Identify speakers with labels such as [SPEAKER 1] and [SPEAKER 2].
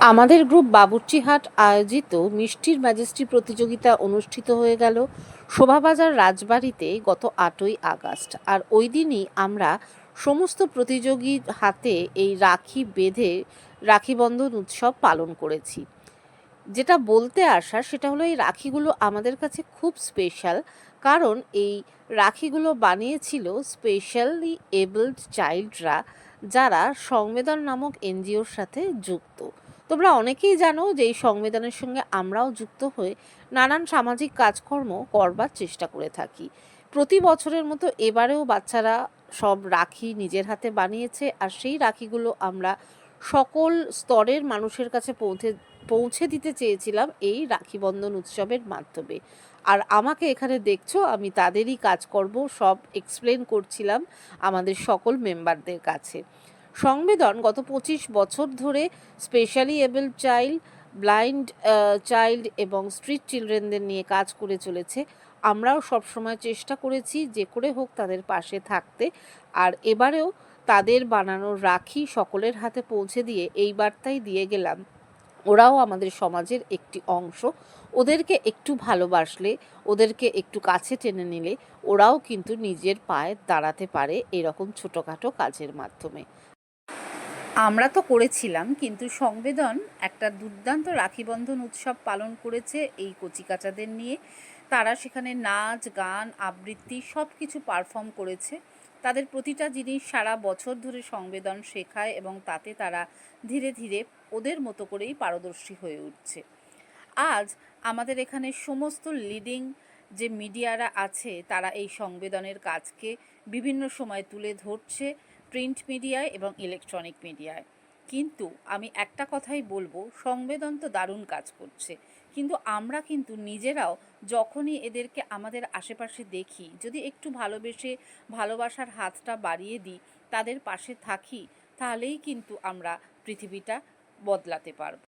[SPEAKER 1] আমাদের গ্রুপ বাবুর্চিহাট আয়োজিত মিষ্টির ম্যাজেস্টি প্রতিযোগিতা অনুষ্ঠিত হয়ে গেল শোভাবাজার রাজবাড়িতে গত আটই আগস্ট। আর ওই দিনই আমরা সমস্ত প্রতিযোগীর হাতে এই রাখি বেঁধে রাখি বন্ধন উৎসব পালন করেছি। যেটা বলতে আসা সেটা হলো এই রাখিগুলো আমাদের কাছে খুব স্পেশাল কারণ এই রাখিগুলো বানিয়েছিল স্পেশালি এবলড চাইল্ডরা যারা সংবেদন নামক এনজিওর সাথে যুক্ত। তোমরা অনেকেই জানো যে এই সংবেদনের সঙ্গে আমরাও যুক্ত হয়ে নানান সামাজিক কাজকর্ম করবার চেষ্টা করে থাকি। প্রতি বছরের মতো এবারেও বাচ্চারা সব রাখি নিজের হাতে বানিয়েছে আর সেই রাখিগুলো আমরা সকল স্তরের মানুষের কাছে পৌঁছে পৌঁছে দিতে চেয়েছিলাম এই রাখি বন্ধন উৎসবের মাধ্যমে। আর আমাকে এখানে দেখছ, আমি তাদেরই কাজকর্ম সব এক্সপ্লেন করছিলাম আমাদের সকল মেম্বারদের কাছে। সংবেদন গত পঁচিশ বছর ধরে specially able child blind child এবং স্ট্রিট চিলড্রেনদের নিয়ে কাজ করে চলেছে। আমরাও সবসময় চেষ্টা করেছি যে করে হোক তাদের পাশে থাকতে। আর এবারেও তাদের বানানো রাখি সকলের হাতে পৌঁছে দিয়ে এই বার্তাই দিয়ে গেলাম। ওরাও আমাদের সমাজের একটি অংশ। ওদেরকে একটু ভালোবাসলে, ওদেরকে একটু কাছে টেনে নিলে, ওরাও কিন্তু নিজের পায়ে দাঁড়াতে পারে এরকম ছোটোখাটো কাজের মাধ্যমে। আমরা তো করেছিলাম, কিন্তু সংবেদন একটা দুর্দান্ত রাখি বন্ধন উৎসব পালন করেছে এই কচিকাচাদের নিয়ে। তারা সেখানে নাচ, গান, আবৃত্তি সব কিছু পারফর্ম করেছে। তাদের প্রতিটা জিনিস সারা বছর ধরে সংবেদন শেখায় এবং তাতে তারা ধীরে ধীরে ওদের মতো করেই পারদর্শী হয়ে উঠছে। আজ আমাদের এখানে সমস্ত লিডিং যে মিডিয়ারা আছে, তারা এই সংবেদনের কাজকে বিভিন্ন সময় তুলে ধরছে প্রিন্ট মিডিয়ায় এবং ইলেকট্রনিক মিডিয়ায়। কিন্তু আমি একটা কথাই বলব, সংবেদন তো দারুণ কাজ করছে। কিন্তু আমরা কিন্তু নিজেরাও যখনই এদেরকে আমাদের আশেপাশে দেখি, যদি একটু ভালোবেসে ভালোবাসার হাতটা বাড়িয়ে দিই, তাদের পাশে থাকি, তাহলেই কিন্তু আমরা পৃথিবীটা বদলাতে পারব।